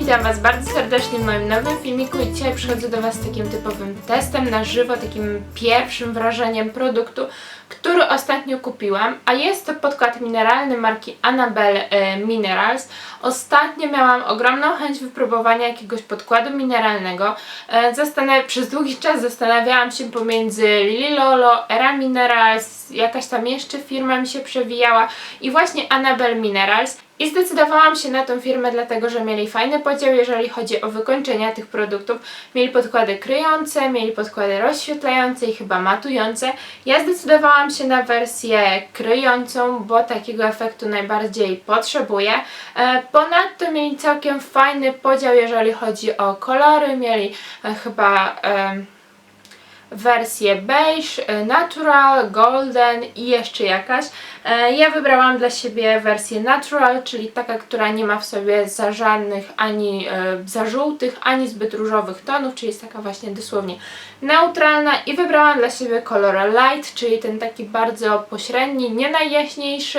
witam Was bardzo serdecznie w moim nowym filmiku i dzisiaj przychodzę do Was z takim typowym testem na żywo, takim pierwszym wrażeniem produktu, który ostatnio kupiłam, a jest to podkład mineralny marki Annabelle e, Minerals. Ostatnio miałam ogromną chęć wypróbowania jakiegoś podkładu mineralnego. E, Zastanaw- przez długi czas zastanawiałam się pomiędzy Lily Lolo, Era Minerals, jakaś tam jeszcze firma mi się przewijała i właśnie Annabelle Minerals. I zdecydowałam się na tą firmę, dlatego że mieli fajny podział, jeżeli chodzi o wykończenia tych produktów. Mieli podkłady kryjące, mieli podkłady rozświetlające i chyba matujące. Ja zdecydowałam się na wersję kryjącą, bo takiego efektu najbardziej potrzebuję. E, Ponadto mieli całkiem fajny podział, jeżeli chodzi o kolory. Mieli e, chyba. em, wersję beige, e, natural, golden i jeszcze jakaś. E, Ja wybrałam dla siebie wersję natural, czyli taka, która nie ma w sobie za żadnych ani e, za żółtych, ani zbyt różowych tonów, czyli jest taka właśnie dosłownie neutralna i wybrałam dla siebie kolor light, czyli ten taki bardzo pośredni, nie najjaśniejszy,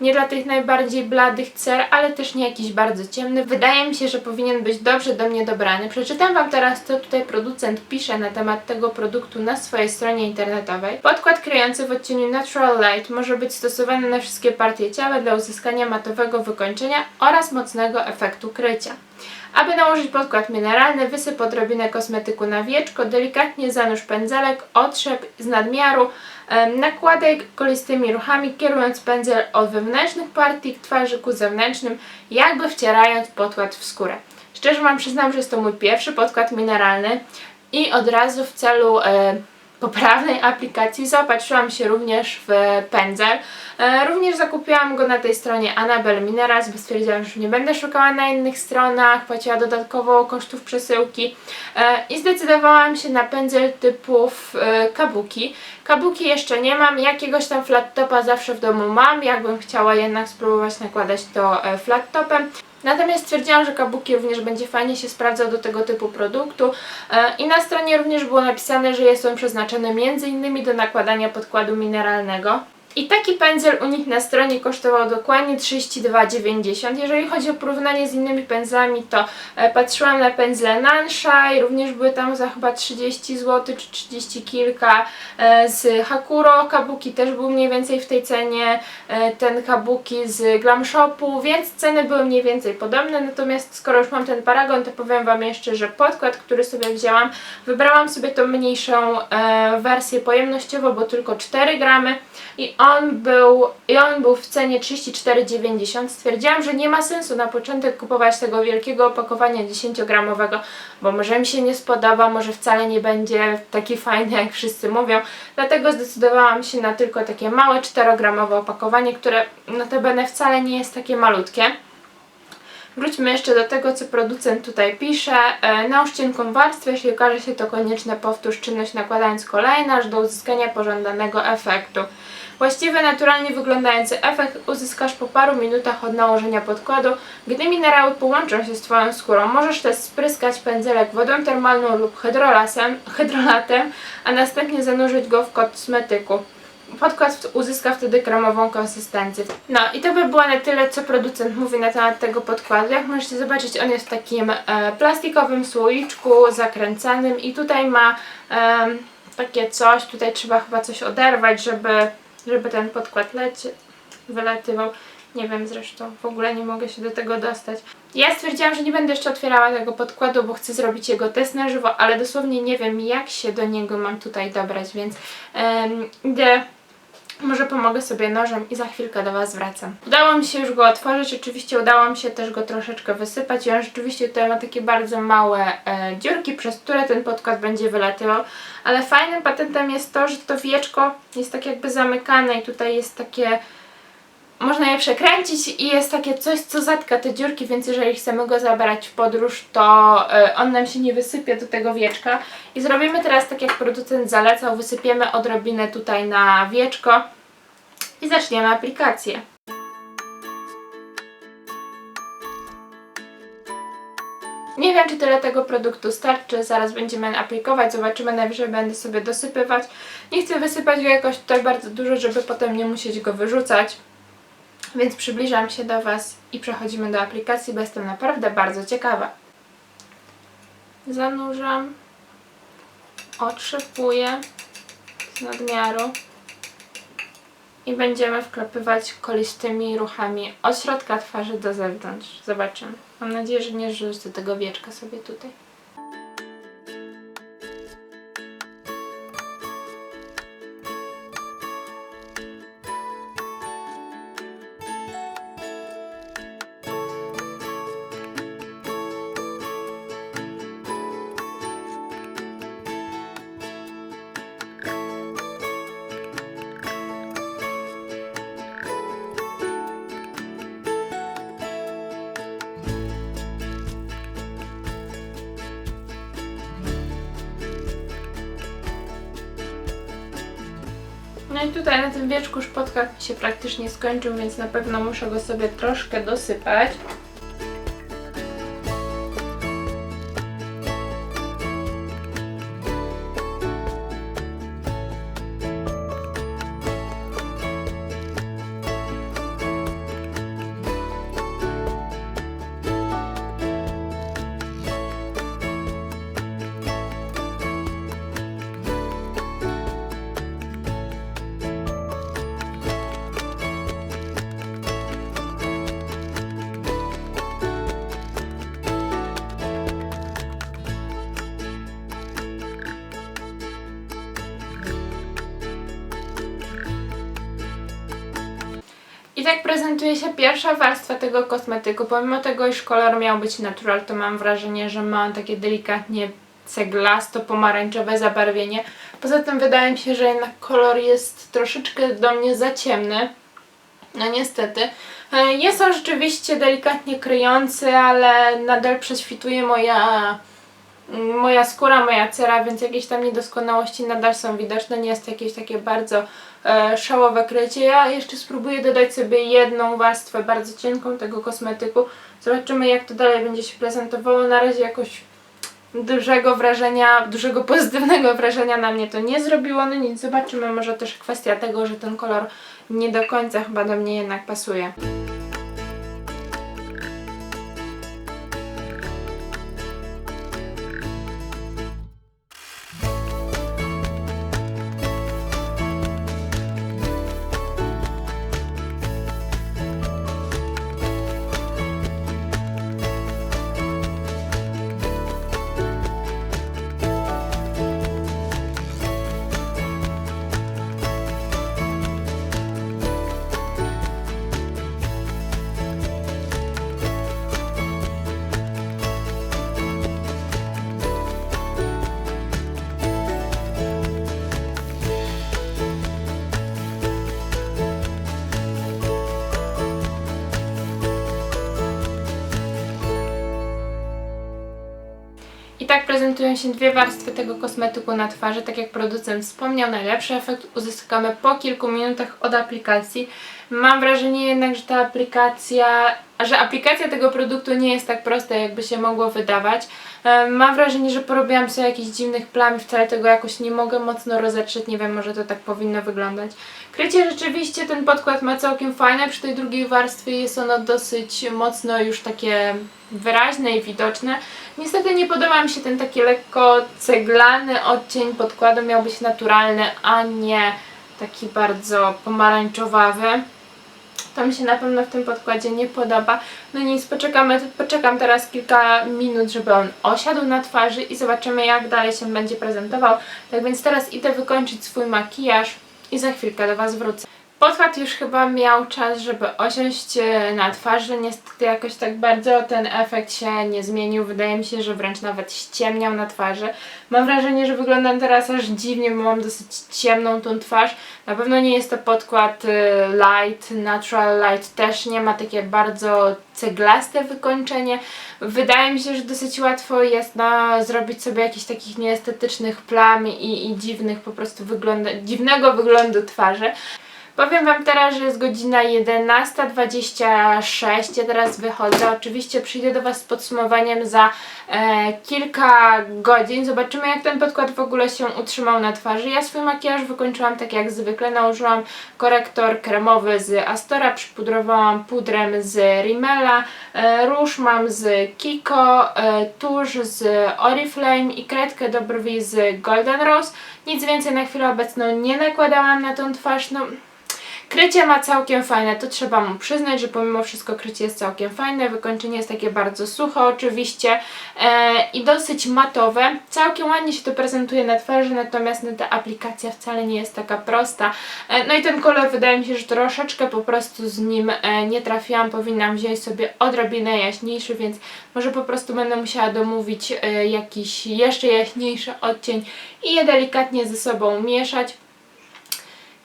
nie dla tych najbardziej bladych cer, ale też nie jakiś bardzo ciemny. Wydaje mi się, że powinien być dobrze do mnie dobrany. Przeczytam Wam teraz, co tutaj producent pisze na temat tego produktu na swojej stronie internetowej. Podkład kryjący w odcieniu Natural Light może być stosowany na wszystkie partie ciała dla uzyskania matowego wykończenia oraz mocnego efektu krycia. Aby nałożyć podkład mineralny, wysyp odrobinę kosmetyku na wieczko, delikatnie zanurz pędzelek, otrzep z nadmiaru, nakładaj kolistymi ruchami, kierując pędzel od wewnętrznych partii twarzy ku zewnętrznym, jakby wcierając podkład w skórę. Szczerze Wam przyznam, że jest to mój pierwszy podkład mineralny i od razu w celu e, poprawnej aplikacji zaopatrzyłam się również w pędzel. E, również zakupiłam go na tej stronie Annabelle Minerals, bo stwierdziłam, że nie będę szukała na innych stronach, płaciła dodatkowo kosztów przesyłki e, i zdecydowałam się na pędzel typów e, kabuki. Kabuki jeszcze nie mam, jakiegoś tam flat topa zawsze w domu mam, jakbym chciała jednak spróbować nakładać to flat topem. Natomiast stwierdziłam, że kabuki również będzie fajnie się sprawdzał do tego typu produktu e, i na stronie również było napisane, że jest on przeznaczony m.in. do nakładania podkładu mineralnego. I taki pędzel u nich na stronie kosztował dokładnie 32,90. Jeżeli chodzi o porównanie z innymi pędzlami, to e, patrzyłam na pędzle Nanshai, również były tam za chyba 30 zł czy 30 kilka. E, z Hakuro Kabuki też był mniej więcej w tej cenie, e, ten Kabuki z Glam Shopu, więc ceny były mniej więcej podobne. Natomiast skoro już mam ten paragon, to powiem Wam jeszcze, że podkład, który sobie wzięłam, wybrałam sobie tą mniejszą wersję pojemnościową, bo tylko 4 gramy i on był, i on był w cenie 34,90. Stwierdziłam, że nie ma sensu na początek kupować tego wielkiego opakowania 10-gramowego, bo może mi się nie spodoba, może wcale nie będzie taki fajny, jak wszyscy mówią. Dlatego zdecydowałam się na tylko takie małe 4-gramowe opakowanie, które notabene wcale nie jest takie malutkie. Wróćmy jeszcze do tego, co producent tutaj pisze. E, Nałóż cienką warstwę, jeśli okaże się to konieczne, powtórz czynność nakładając kolejną, aż do uzyskania pożądanego efektu. Właściwy, naturalnie wyglądający efekt uzyskasz po paru minutach od nałożenia podkładu. Gdy minerały połączą się z Twoją skórą, możesz też spryskać pędzelek wodą termalną lub hydrolasem, hydrolatem, a następnie zanurzyć go w kosmetyku. Podkład uzyska wtedy kremową konsystencję. No i to by było na tyle, co producent mówi na temat tego podkładu. Jak możecie zobaczyć, on jest w takim e, plastikowym słoiczku zakręcanym i tutaj ma em, takie coś, tutaj trzeba chyba coś oderwać, żeby, żeby ten podkład leci, wylatywał. Nie wiem zresztą, w ogóle nie mogę się do tego dostać. Ja stwierdziłam, że nie będę jeszcze otwierała tego podkładu, bo chcę zrobić jego test na żywo, ale dosłownie nie wiem jak się do niego mam tutaj dobrać, więc em, idę może pomogę sobie nożem i za chwilkę do Was wracam. Udało mi się już go otworzyć, oczywiście udało mi się też go troszeczkę wysypać i on rzeczywiście tutaj ma takie bardzo małe e, dziurki, przez które ten podkład będzie wylatywał, ale fajnym patentem jest to, że to wieczko jest tak jakby zamykane i tutaj jest takie można je przekręcić i jest takie coś, co zatka te dziurki, więc jeżeli chcemy go zabrać w podróż, to e, on nam się nie wysypie do tego wieczka. I zrobimy teraz tak, jak producent zalecał, wysypiemy odrobinę tutaj na wieczko i zaczniemy aplikację. Nie wiem, czy tyle tego produktu starczy, zaraz będziemy aplikować, zobaczymy, najwyżej będę sobie dosypywać. Nie chcę wysypać go jakoś tutaj bardzo dużo, żeby potem nie musieć go wyrzucać. Więc przybliżam się do Was i przechodzimy do aplikacji, bo jestem naprawdę bardzo ciekawa. zanurzam, otrzepuję z nadmiaru i będziemy wklepywać kolistymi ruchami od środka twarzy do zewnątrz. Zobaczymy. Mam nadzieję, że nie rzucę tego wieczka sobie tutaj. I tutaj na tym wieczku mi się praktycznie skończył, więc na pewno muszę go sobie troszkę dosypać. I tak prezentuje się pierwsza warstwa tego kosmetyku. Pomimo tego, iż kolor miał być natural, to mam wrażenie, że ma takie delikatnie ceglasto-pomarańczowe zabarwienie. Poza tym wydaje mi się, że jednak kolor jest troszeczkę do mnie za ciemny. No niestety. E, Jest on rzeczywiście delikatnie kryjący, ale nadal prześwituje moja moja skóra, moja cera, więc jakieś tam niedoskonałości nadal są widoczne. Nie jest to jakieś takie bardzo szałowe krycie. Ja jeszcze spróbuję dodać sobie jedną warstwę bardzo cienką tego kosmetyku. Zobaczymy jak to dalej będzie się prezentowało. Na razie jakoś dużego wrażenia, dużego pozytywnego wrażenia na mnie to nie zrobiło. No nic, zobaczymy. Może też kwestia tego, że ten kolor nie do końca chyba do mnie jednak pasuje. Prezentują się dwie warstwy tego kosmetyku na twarzy. Tak jak producent wspomniał, najlepszy efekt uzyskamy po kilku minutach od aplikacji. Mam wrażenie jednak, że ta aplikacja, że aplikacja tego produktu nie jest tak prosta, jakby się mogło wydawać. Mam wrażenie, że porobiłam sobie jakichś dziwnych plam i wcale tego jakoś nie mogę mocno rozetrzeć. Nie wiem, może to tak powinno wyglądać. Krycie rzeczywiście ten podkład ma całkiem fajne. Przy tej drugiej warstwie jest ono dosyć mocno już takie wyraźne i widoczne. Niestety nie podoba mi się ten taki lekko ceglany odcień podkładu. Miał być naturalny, a nie taki bardzo pomarańczowawy. To mi się na pewno w tym podkładzie nie podoba. No nic, poczekamy, poczekam teraz kilka minut, żeby on osiadł na twarzy i zobaczymy jak dalej się będzie prezentował. Tak więc teraz idę wykończyć swój makijaż i za chwilkę do Was wrócę. Podkład już chyba miał czas, żeby osiąść e, na twarzy. Niestety jakoś tak bardzo ten efekt się nie zmienił. Wydaje mi się, że wręcz nawet ściemniał na twarzy. Mam wrażenie, że wyglądam teraz aż dziwnie, bo mam dosyć ciemną tą twarz. Na pewno nie jest to podkład e, light, natural light też nie ma takie bardzo ceglaste wykończenie. Wydaje mi się, że dosyć łatwo jest na, zrobić sobie jakichś takich nieestetycznych plam i, i dziwnych po prostu wygląda, dziwnego wyglądu twarzy. Powiem Wam teraz, że jest godzina 11.26. Ja teraz wychodzę. Oczywiście przyjdę do Was z podsumowaniem za e, kilka godzin. Zobaczymy, jak ten podkład w ogóle się utrzymał na twarzy. Ja swój makijaż wykończyłam tak jak zwykle. Nałożyłam korektor kremowy z Astora, przypudrowałam pudrem z Rimmela, e, róż mam z Kiko, e, tusz z Oriflame i kredkę do brwi z Golden Rose. Nic więcej na chwilę obecną nie nakładałam na tą twarz. No, Krycie ma całkiem fajne, to trzeba mu przyznać, że pomimo wszystko krycie jest całkiem fajne, wykończenie jest takie bardzo suche oczywiście e, i dosyć matowe. Całkiem ładnie się to prezentuje na twarzy, natomiast no, ta aplikacja wcale nie jest taka prosta. E, no i ten kolor wydaje mi się, że troszeczkę po prostu z nim e, nie trafiłam, powinnam wziąć sobie odrobinę jaśniejszy, więc może po prostu będę musiała domówić e, jakiś jeszcze jaśniejszy odcień i je delikatnie ze sobą mieszać.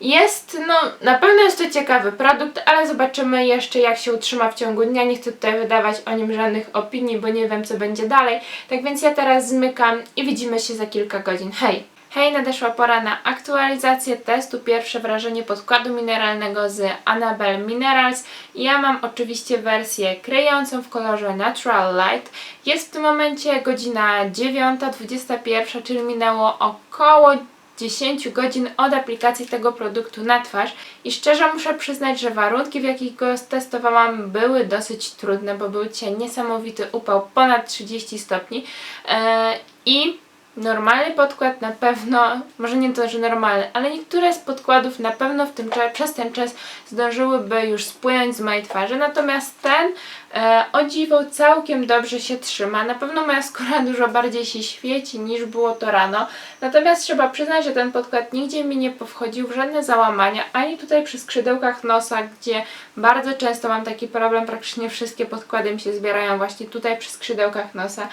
Jest, no, na pewno jest to ciekawy produkt, ale zobaczymy jeszcze jak się utrzyma w ciągu dnia. Nie chcę tutaj wydawać o nim żadnych opinii, bo nie wiem co będzie dalej. Tak więc ja teraz zmykam i widzimy się za kilka godzin. Hej! Hej, nadeszła pora na aktualizację testu. Pierwsze wrażenie podkładu mineralnego z Annabelle Minerals. Ja mam oczywiście wersję kryjącą w kolorze Natural Light. Jest w tym momencie godzina 9.21, czyli minęło około 10 godzin od aplikacji tego produktu na twarz i szczerze muszę przyznać, że warunki w jakich go testowałam były dosyć trudne, bo był dzisiaj niesamowity upał ponad 30 stopni eee, i Normalny podkład na pewno, może nie to, że normalny, ale niektóre z podkładów na pewno w tym przez ten czas zdążyłyby już spłynąć z mojej twarzy, natomiast ten e, o dziwo całkiem dobrze się trzyma. Na pewno moja skóra dużo bardziej się świeci niż było to rano, natomiast trzeba przyznać, że ten podkład nigdzie mi nie powchodził w żadne załamania, ani tutaj przy skrzydełkach nosa, gdzie bardzo często mam taki problem, praktycznie wszystkie podkłady mi się zbierają właśnie tutaj przy skrzydełkach nosa,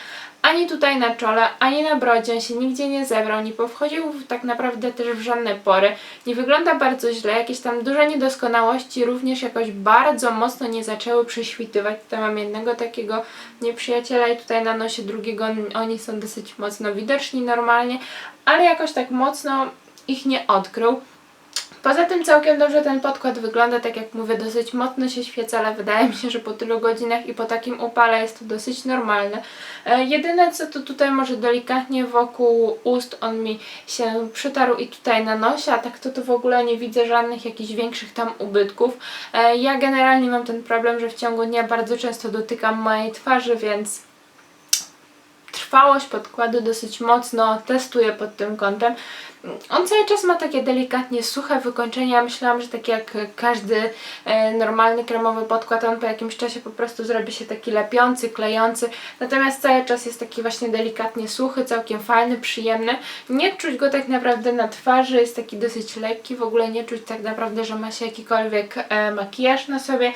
ani tutaj na czole, ani na brodzie, się nigdzie nie zebrał, nie powchodził tak naprawdę też w żadne pory. Nie wygląda bardzo źle, jakieś tam duże niedoskonałości również jakoś bardzo mocno nie zaczęły prześwitywać. Tutaj mam jednego takiego nieprzyjaciela i tutaj na nosie drugiego, oni są dosyć mocno widoczni normalnie, ale jakoś tak mocno ich nie odkrył. Poza tym całkiem dobrze ten podkład wygląda, tak jak mówię, dosyć mocno się świeca, ale wydaje mi się, że po tylu godzinach i po takim upale jest to dosyć normalne. E, jedyne co to tutaj może delikatnie wokół ust on mi się przytarł i tutaj na nosie, a tak to to w ogóle nie widzę żadnych jakichś większych tam ubytków. E, ja generalnie mam ten problem, że w ciągu dnia bardzo często dotykam mojej twarzy, więc trwałość podkładu dosyć mocno testuję pod tym kątem. On cały czas ma takie delikatnie suche wykończenie. Ja myślałam, że tak jak każdy e, normalny kremowy podkład, on po jakimś czasie po prostu zrobi się taki lepiący, klejący. Natomiast cały czas jest taki właśnie delikatnie suchy, całkiem fajny, przyjemny. Nie czuć go tak naprawdę na twarzy, jest taki dosyć lekki. W ogóle nie czuć tak naprawdę, że ma się jakikolwiek e, makijaż na sobie.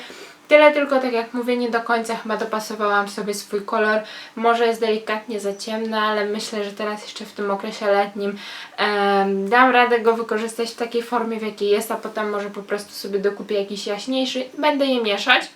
Tyle tylko, tak jak mówię, nie do końca chyba dopasowałam sobie swój kolor. Może jest delikatnie za ciemny, ale myślę, że teraz jeszcze w tym okresie letnim um, dam radę go wykorzystać w takiej formie, w jakiej jest, a potem może po prostu sobie dokupię jakiś jaśniejszy będę je mieszać.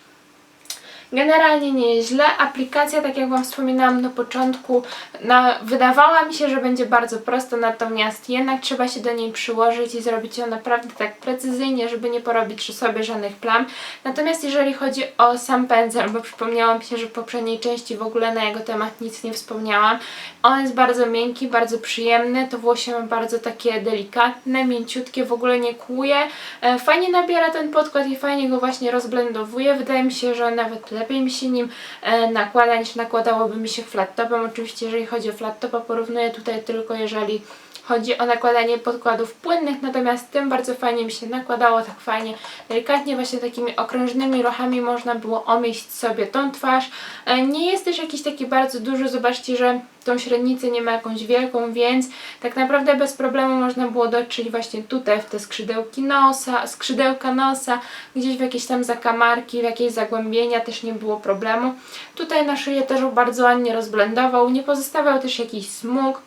Generalnie nie jest źle. Aplikacja, tak jak Wam wspominałam na początku, na, wydawała mi się, że będzie bardzo prosta, natomiast jednak trzeba się do niej przyłożyć i zrobić ją naprawdę tak precyzyjnie, żeby nie porobić sobie żadnych plam. Natomiast jeżeli chodzi o sam pędzel, bo przypomniałam się, że w poprzedniej części w ogóle na jego temat nic nie wspomniałam, on jest bardzo miękki, bardzo przyjemny, to włosie ma bardzo takie delikatne, mięciutkie, w ogóle nie kłuje. E, fajnie nabiera ten podkład i fajnie go właśnie rozblendowuje. Wydaje mi się, że nawet lepiej lepiej mi się nim e, nakłada niż nakładałoby mi się flat topem. Oczywiście jeżeli chodzi o flat topa porównuję tutaj tylko jeżeli chodzi o nakładanie podkładów płynnych, natomiast tym bardzo fajnie mi się nakładało, tak fajnie, delikatnie właśnie takimi okrężnymi ruchami można było omieść sobie tą twarz. E, nie jest też jakiś taki bardzo duży, zobaczcie, że tą średnicę nie ma jakąś wielką, więc tak naprawdę bez problemu można było dotrzeć właśnie tutaj w te skrzydełki nosa, skrzydełka nosa, gdzieś w jakieś tam zakamarki, w jakieś zagłębienia też nie było problemu. Tutaj na szyję też bardzo ładnie rozblendował, nie pozostawał też jakiś smug,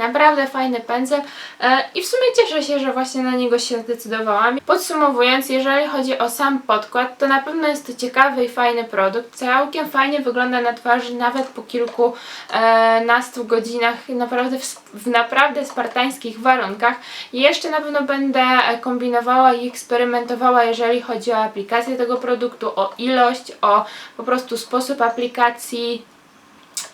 Naprawdę fajny pędzel e, i w sumie cieszę się, że właśnie na niego się zdecydowałam. Podsumowując, jeżeli chodzi o sam podkład, to na pewno jest to ciekawy i fajny produkt. Całkiem fajnie wygląda na twarzy nawet po kilku e, godzinach, naprawdę w, naprawdę spartańskich warunkach. Jeszcze na pewno będę kombinowała i eksperymentowała, jeżeli chodzi o aplikację tego produktu, o ilość, o po prostu sposób aplikacji,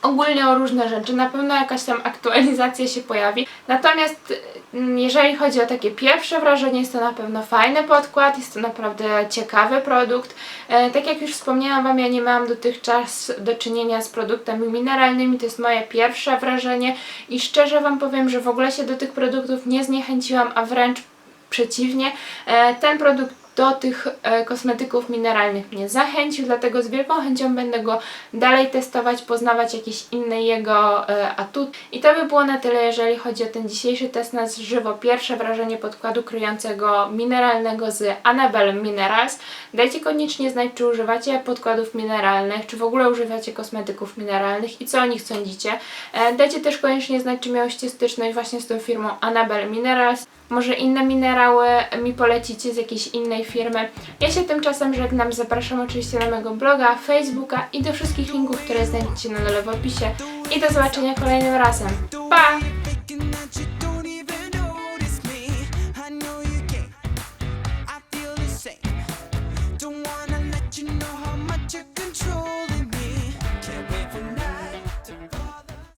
ogólnie o różne rzeczy. Na pewno jakaś tam aktualizacja się pojawi. Natomiast mm, jeżeli chodzi o takie pierwsze wrażenie, jest to na pewno fajny podkład, jest to naprawdę ciekawy produkt. E, tak jak już wspomniałam Wam, ja nie miałam dotychczas do czynienia z produktami mineralnymi, to jest moje pierwsze wrażenie i szczerze Wam powiem, że w ogóle się do tych produktów nie zniechęciłam, a wręcz przeciwnie. E, ten produkt do tych e, kosmetyków mineralnych mnie zachęcił, dlatego z wielką chęcią będę go dalej testować, poznawać jakieś inne jego e, atuty. I to by było na tyle, jeżeli chodzi o ten dzisiejszy test na żywo. Pierwsze wrażenie podkładu kryjącego mineralnego z Annabelle Minerals. Dajcie koniecznie znać, czy używacie podkładów mineralnych, czy w ogóle używacie kosmetyków mineralnych i co o nich sądzicie. E, dajcie też koniecznie znać, czy miałyście styczność właśnie z tą firmą Annabelle Minerals. Może inne minerały mi polecicie z jakiejś innej firmy. Ja się tymczasem żegnam. Zapraszam oczywiście na mojego bloga, Facebooka i do wszystkich linków, które znajdziecie na dole w opisie. I do zobaczenia kolejnym razem. Pa!